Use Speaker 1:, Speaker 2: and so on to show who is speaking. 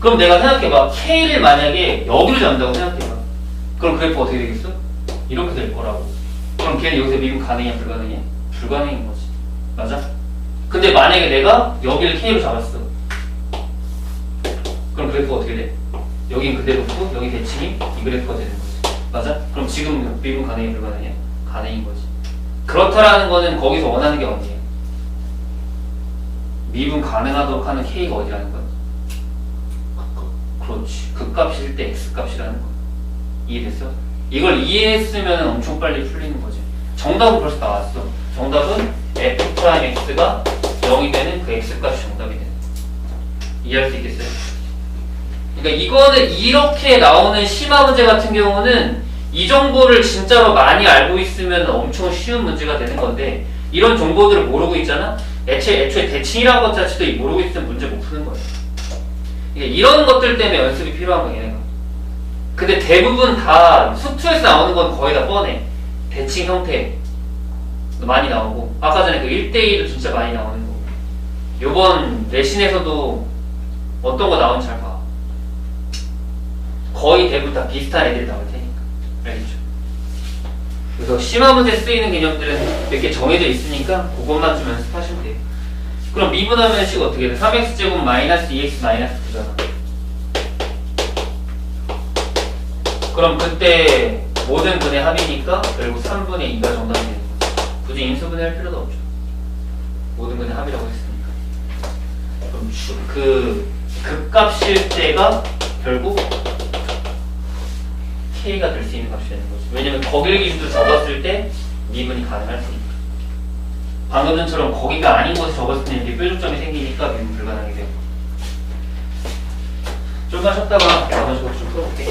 Speaker 1: 그럼 내가 생각해봐. K를 만약에 여기로 잡는다고 생각해봐. 그럼 그래프 어떻게 되겠어? 이렇게 될 거라고. 그럼 걔는 여기서 미분 가능이야, 불가능이야? 불가능인 거지. 맞아? 근데 만약에 내가 여기를 K로 잡았어. 그럼 그래프가 어떻게 돼? 여긴 그대로 두고 여기 대칭이 이 그래프가 되는 거지. 맞아? 그럼 지금 미분 가능해 불가능해? 가능인 거지. 그렇다라는 거는 거기서 원하는 게 어디야? 미분 가능하도록 하는 K가 어디라는 거야? 그렇지. 극값일 때 X값이라는 거. 이해됐어? 이걸 이해했으면 엄청 빨리 풀리는 거지. 정답은 벌써 나왔어. 정답은 F 프라임 X가 0이 되는 그 X값이 정답이 되는. 이해할 수 있겠어요? 그러니까 이거는 이렇게 나오는 심화 문제 같은 경우는 이 정보를 진짜로 많이 알고 있으면 엄청 쉬운 문제가 되는 건데 이런 정보들을 모르고 있잖아? 애초에, 애초에 대칭이라는 것 자체도 모르고 있으면 문제 못 푸는 거예요. 그러니까 이런 것들 때문에 연습이 필요한 거예요. 근데 대부분 다 수투에서 나오는 건 거의 다 뻔해. 대칭 형태 많이 나오고 아까 전에 그 1대2도 진짜 많이 나오는 거고 요번 내신에서도 어떤 거 나오는지 잘 봐. 거의 대부분 다 비슷한 애들이 나올 테니까. 알겠죠? 그래서 심화 문제 쓰이는 개념들은 몇 개 정해져 있으니까 그것만 좀 연습하시면 돼요. 그럼 미분하면 식 어떻게 돼? 3x제곱 마이너스 2x 마이너스 9잖아. 그럼 그때 모든 분의 합이니까 결국 3분의 2가 정답이 되는 거지. 굳이 인수분해 할 필요도 없죠. 모든 분의 합이라고 했으니까. 그럼 주- 그 극값일 때가 결국 K가 될 수 있는 값이 되는 거지. 왜냐면 거길 기준으로 적었을 때 미분이 가능할 테니까. 방금 전처럼 거기가 아닌 곳에 적었을 때 이렇게 뾰족점이 생기니까 미분 불가능하게 돼요. 좀만 쉬었다가 나머지 것좀 풀어볼게.